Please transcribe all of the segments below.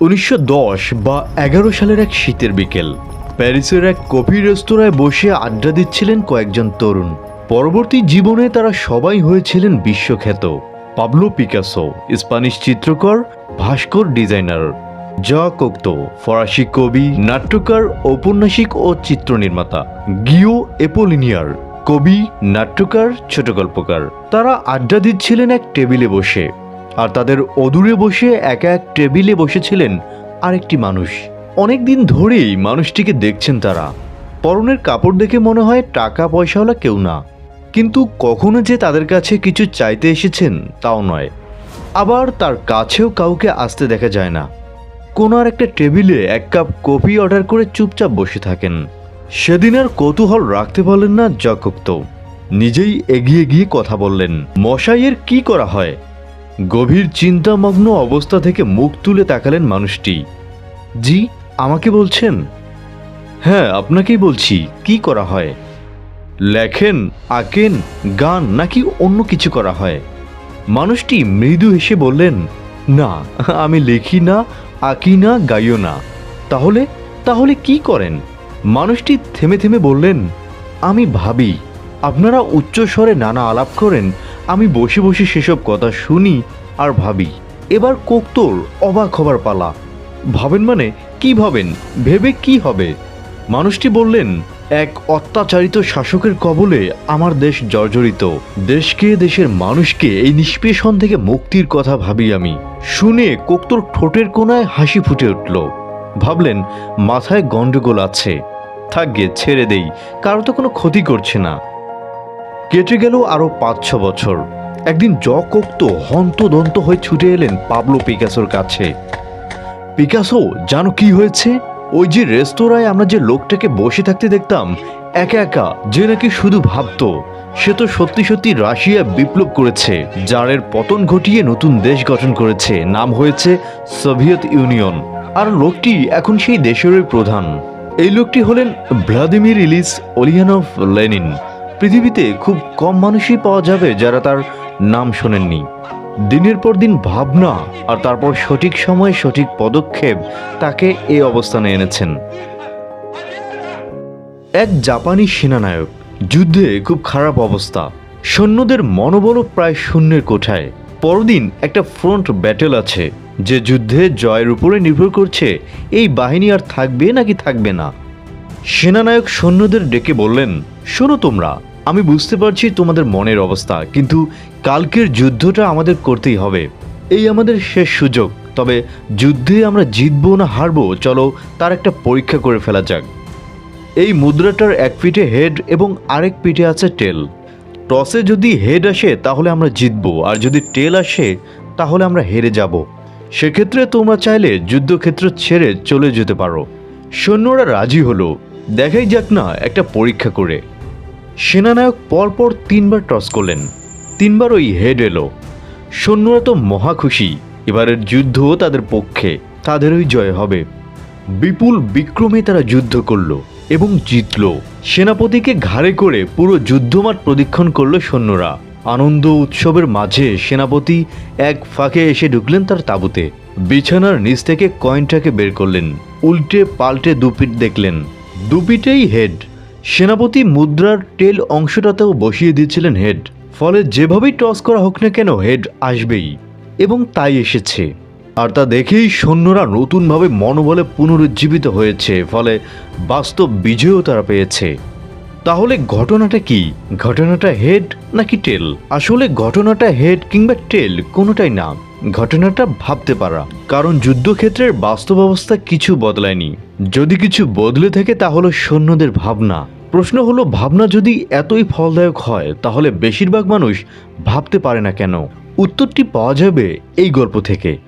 উনিশশো দশ বা এগারো সালের এক শীতের বিকেল, প্যারিসের এক কফি রেস্তোরাঁয় বসে আড্ডা দিচ্ছিলেন কয়েকজন তরুণ। পরবর্তী জীবনে তারা সবাই হয়েছিলেন বিশ্বখ্যাত। পাবলো পিকাসো, স্প্যানিশ চিত্রকর, ভাস্কর ডিজাইনার। জা কোক্ত, ফরাসি কবি, নাট্যকার, ঔপন্যাসিক ও চিত্রনির্মাতা গিও এপোলিনিয়ার, কবি, নাট্যকার ছোট গল্পকার তারা আড্ডা দিচ্ছিলেন এক টেবিলে বসে। আর তাদের অদূরে বসে এক এক টেবিলে বসেছিলেন আরেকটি মানুষ। অনেক দিন ধরেই মানুষটিকে দেখছেন তারা। পরনের কাপড় দেখে মনে হয় টাকা পয়সাওয়ালা কেউ না। কিন্তু কখনো যে তাদের কাছে কিছু চাইতে এসেছেন তাও নয়। আবার তার কাছেও কাউকে আসতে দেখা যায় না। কোনো আর একটা টেবিলে এক কাপ কফি অর্ডার করে চুপচাপ বসে থাকেন। সেদিন আর কৌতূহল রাখতে পারলেন না জকপ্ত নিজেই এগিয়ে গিয়ে কথা বললেন, মশাইয়ের কি করা হয়? গভীর চিন্তামগ্ন অবস্থা থেকে মুখ তুলে তাকালেন মানুষটি। জি, আমাকে বলছেন? হ্যাঁ আপনাকেই বলছি, কি করা হয়? লেখেন, আঁকেন, গান, নাকি অন্য কিছু করা হয়? মানুষটি মৃদু হেসে বললেন, না, আমি লিখি না, আঁকি না, গাইও না। তাহলে তাহলে কি করেন? মানুষটি থেমে থেমে বললেন, আমি ভাবি, আপনারা উচ্চস্বরে নানা আলাপ করেন আমি বসে বসে সেসব কথা শুনি আর ভাবি, এবার কোক্তর অবাক হবার পালা। ভাবেন মানে কি ভাবেন? ভেবে কি হবে? মানুষটি বললেন, এক অত্যাচারিত শাসকের কবলে আমার দেশ জর্জরিত। দেশকে, দেশের মানুষকে এই নিষ্পেষণ থেকে মুক্তির কথা ভাবি আমি। শুনে কোক্তর ঠোঁটের কোনায় হাসি ফুটে উঠল। ভাবলেন, মাথায় গন্ডগোল আছে। থাকবে ছেড়ে দেই, কারও তো কোনো ক্ষতি করছে না। কেটে গেল আরও পাঁচ ছ বছর। একদিন জ কোক্ত হন্তদন্ত হয়ে ছুটে এলেন পাবলো পিকাসোর কাছে। পিকাসো, জানো কি হয়েছে? ওই যে রেস্তোরাঁয় আমরা যে লোকটাকে বসে থাকতে দেখতাম, একা একা, যে নাকি শুধু ভাবতো, সে তো সত্যি সত্যি রাশিয়া বিপ্লব করেছে জারের পতন ঘটিয়ে নতুন দেশ গঠন করেছে, নাম হয়েছে সোভিয়েত ইউনিয়ন। আর লোকটি এখন সেই দেশেরই প্রধান। এই লোকটি হলেন ভ্লাদিমির ইলিস ওলিয়ানভ লেনিন। পৃথিবীতে খুব কম মানুষই পাওয়া যাবে যারা তার নাম শোনেননি। দিনের পর দিন ভাবনা আর তারপর সঠিক সময়ে সঠিক পদক্ষেপ তাকে এই অবস্থানে এনেছেন। এক জাপানি সেনানায়ক, যুদ্ধে খুব খারাপ অবস্থা। সৈন্যদের মনোবল প্রায় শূন্যের কোঠায়। পরদিন একটা ফ্রন্ট ব্যাটেল আছে, যে যুদ্ধে জয়ের উপরে নির্ভর করছে, এই বাহিনী আর থাকবে নাকি থাকবে না? সেনানায়ক সৈন্যদের ডেকে বললেন, শোনো তোমরা আমি বুঝতে পারছি তোমাদের মনের অবস্থা, কিন্তু কালকের যুদ্ধটা আমাদের করতেই হবে। এই আমাদের শেষ সুযোগ, তবে যুদ্ধে আমরা জিতবো না হারবো, চলো তার একটা পরীক্ষা করে ফেলা যাক। এই মুদ্রাটার এক পিঠে হেড এবং আরেক পিঠে আছে টেল টসে যদি হেড আসে, তাহলে আমরা জিতবো, আর যদি টেল আসে, তাহলে আমরা হেরে যাব। সেক্ষেত্রে তোমরা চাইলে যুদ্ধক্ষেত্র ছেড়ে চলে যেতে পারো। সৈন্যরা রাজি হলো। দেখাই যাক না, একটা পরীক্ষা করে। সেনানায়ক পরপর তিনবার টস করলেন। তিনবার ওই হেড এলো। সৈন্যরা তো মহা খুশি। এবারের যুদ্ধও তাদের পক্ষে। তাদেরই জয় হবে। বিপুল বিক্রমে তারা যুদ্ধ করল এবং জিতল। সেনাপতিকে ঘাড়ে করে পুরো যুদ্ধমাঠ প্রদীক্ষণ করল সৈন্যরা। আনন্দ উৎসবের মাঝে সেনাপতি এক ফাঁকে এসে ঢুকলেন তার তাঁবুতে। বিছানার নিচ থেকে কয়েনটাকে বের করলেন। উল্টে পাল্টে দুপিট দেখলেন। দুপিটেই হেড সেনাপতি মুদ্রার টেল অংশটাতেও বসিয়ে দিয়েছিলেন হেড। ফলে যেভাবেই টস করা হোক না কেন হেড আসবেই, এবং তাই এসেছে। আর তা দেখেই সৈন্যরা নতুনভাবে মনোবলে পুনরুজ্জীবিত হয়েছে, ফলে বাস্তব বিজয়ও তারা পেয়েছে। তাহলে ঘটনাটা কি? ঘটনাটা হেড নাকি টেল? আসলে ঘটনাটা হেড কিংবা টেল কোনোটাই না। ঘটনাটা ভাবতে পারা। কারণ যুদ্ধক্ষেত্রের বাস্তব অবস্থা কিছু বদলায়নি। যদি কিছু বদলে থাকে তাহলে সৈন্যদের ভাবনা প্রশ্ন হলো, ভাবনা যদি এতই ফলদায়ক হয়, তাহলে বেশিরভাগ মানুষ ভাবতে পারে না কেন? উত্তরটি পাওয়া যাবে এই গল্প থেকে।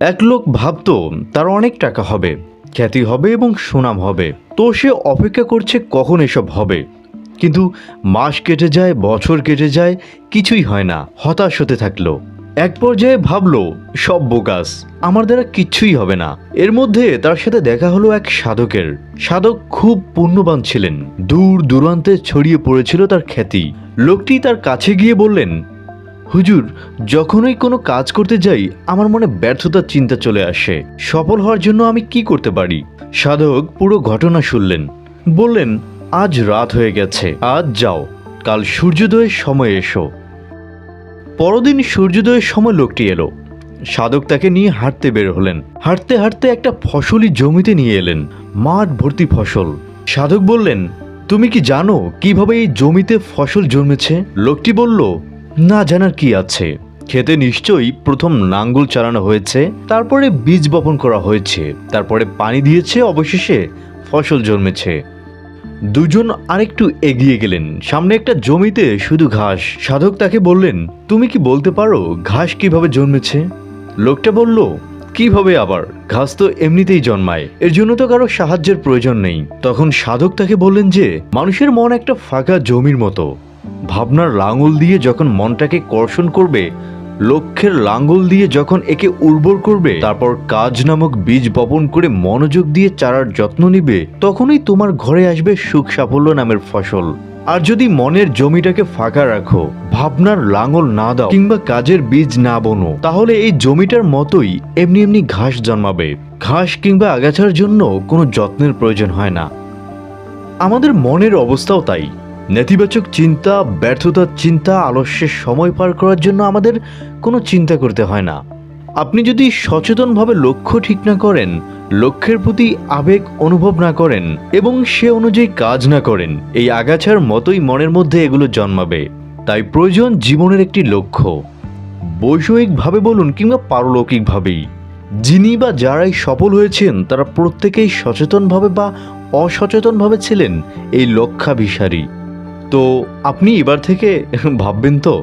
এক লোক ভাবতো, তার অনেক টাকা হবে, খ্যাতি হবে এবং সুনাম হবে। তো সে অপেক্ষা করছে কখন এসব হবে। কিন্তু মাস কেটে যায়, বছর কেটে যায়, কিছুই হয় না, হতাশ হতে থাকল। এক পর্যায়ে ভাবলো, সব বোকাস, আমার দ্বারা কিচ্ছুই হবে না। এর মধ্যে তার সাথে দেখা হলো এক সাধকের। সাধক খুব পুণ্যবান ছিলেন। দূর দূরান্তে ছড়িয়ে পড়েছিল তার খ্যাতি। লোকটি তার কাছে গিয়ে বললেন, হুজুর, যখনই কোনো কাজ করতে যাই, আমার মনে ব্যর্থতার চিন্তা চলে আসে। সফল হওয়ার জন্য আমি কি করতে পারি? সাধক পুরো ঘটনা শুনলেন। বললেন, আজ রাত হয়ে গেছে। আজ যাও। কাল সূর্যোদয়ের সময় এসো। পরদিন সূর্যোদয়ের সময় লোকটি এলো। সাধক তাকে নিয়ে হাঁটতে বের হলেন। হাঁটতে হাঁটতে একটা ফসলি জমিতে নিয়ে এলেন, মাঠ ভর্তি ফসল। সাধক বললেন, তুমি কি জানো কীভাবে এই জমিতে ফসল জন্মেছে? লোকটি বলল, না জানার কি আছে। খেতে নিশ্চয়ই প্রথম নাঙ্গল চালানো হয়েছে, তারপরে বীজ বপন করা হয়েছে, তারপরে পানি দিয়েছে, অবশেষে ফসল জন্মেছে। দুজন আরেকটু এগিয়ে গেলেন। সামনে একটা জমিতে শুধু ঘাস। সাধক তাকে বললেন, তুমি কি বলতে পারো ঘাস কীভাবে জন্মেছে? লোকটা বলল, কীভাবে আবার? ঘাস তো এমনিতেই জন্মায়। এর জন্য তো কারও সাহায্যের প্রয়োজন নেই। তখন সাধক তাকে বললেন যে, মানুষের মন একটা ফাঁকা জমির মতো। ভাবনার লাঙল দিয়ে যখন মনটাকে কর্ষণ করবে লক্ষ্যের লাঙ্গল দিয়ে যখন একে উর্বর করবে, তারপর কাজ নামক বীজ বপন করে মনোযোগ দিয়ে চারার যত্ন নিবে, তখনই তোমার ঘরে আসবে সুখ সাফল্য নামের ফসল। আর যদি মনের জমিটাকে ফাঁকা রাখো, ভাবনার লাঙল না দাও, কিংবা কাজের বীজ না বোনো, তাহলে এই জমিটার মতোই এমনি এমনি ঘাস জন্মাবে। ঘাস কিংবা আগাছার জন্য কোনো যত্নের প্রয়োজন হয় না। আমাদের মনের অবস্থাও তাই। নেতিবাচক চিন্তা, ব্যর্থতার চিন্তা, আলস্যের সময় পার করার জন্য আমাদের কোনো চিন্তা করতে হয় না। আপনি যদি সচেতনভাবে লক্ষ্য ঠিক না করেন, লক্ষ্যের প্রতি আবেগ অনুভব না করেন এবং সে অনুযায়ী কাজ না করেন, এই আগাছার মতোই মনের মধ্যে এগুলো জন্মাবে। তাই প্রয়োজন জীবনের একটি লক্ষ্য। বৈষয়িকভাবে বলুন কিংবা পারলৌকিকভাবেই। যিনি বা যারাই সফল হয়েছেন, তারা প্রত্যেকেই সচেতনভাবে বা অসচেতনভাবে ছিলেন এই লক্ষাভিসারী তো আপনি এবার থেকে ভাববেন তো?